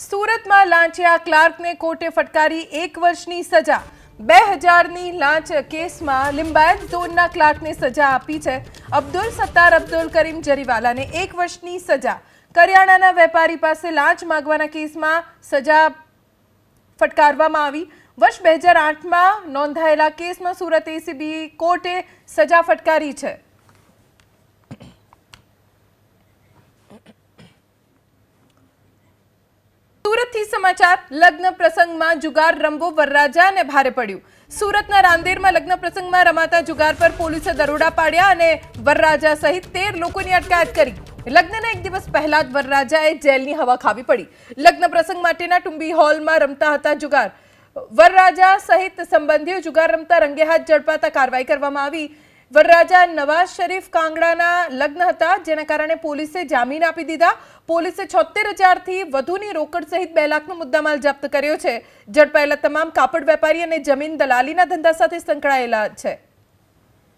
સુરતમાં લાંચિયા ક્લાર્કને કોર્ટે ફટકારી એક વર્ષની સજા. બે હજારની લાંચ કેસમાં લિંબાયત ઝોનના ક્લાર્કને સજા આપી છે. અબ્દુલ સત્તાર અબ્દુલ કરીમ જરીવાલાને એક વર્ષની સજા. કરિયાણાના વેપારી પાસે લાંચ માગવાના કેસમાં સજા ફટકારવામાં આવી. વર્ષ બે હજાર આઠમાં નોંધાયેલા કેસમાં સુરત એસીબી કોર્ટે સજા ફટકારી છે. સમાચાર, લગ્ન પ્રસંગમાં જુગાર રમવો વરરાજાને ભારે પડ્યું. સુરતના રાંદેરમાં લગ્ન પ્રસંગમાં રમાતા જુગાર પર પોલીસે દરોડા પાડ્યા અને વરરાજા સહિત તેર લોકોની અટકાયત કરી. લગ્નના એક દિવસ પહેલા જ વરરાજાએ જેલની હવા ખાવી પડી. લગ્ન પ્રસંગ માટેના ટુંબી હોલમાં રમતા હતા જુગાર. વરરાજા સહિત સંબંધીઓ જુગાર રમતા રંગે હાથ ઝડપાતા કાર્યવાહી કરવામાં આવી. વરરાજા નવાઝ શરીફ કાંગડાના લગ્ન હતા, જેના કારણે પોલીસે જામીન આપી દીધા. પોલીસે છોતેર હજારથી વધુની રોકડ સહિત બે લાખનો મુદ્દામાલ જપ્ત કર્યો છે. ઝડપાયેલા તમામ કાપડ વેપારી અને જમીન દલાલીના ધંધા સાથે સંકળાયેલા છે.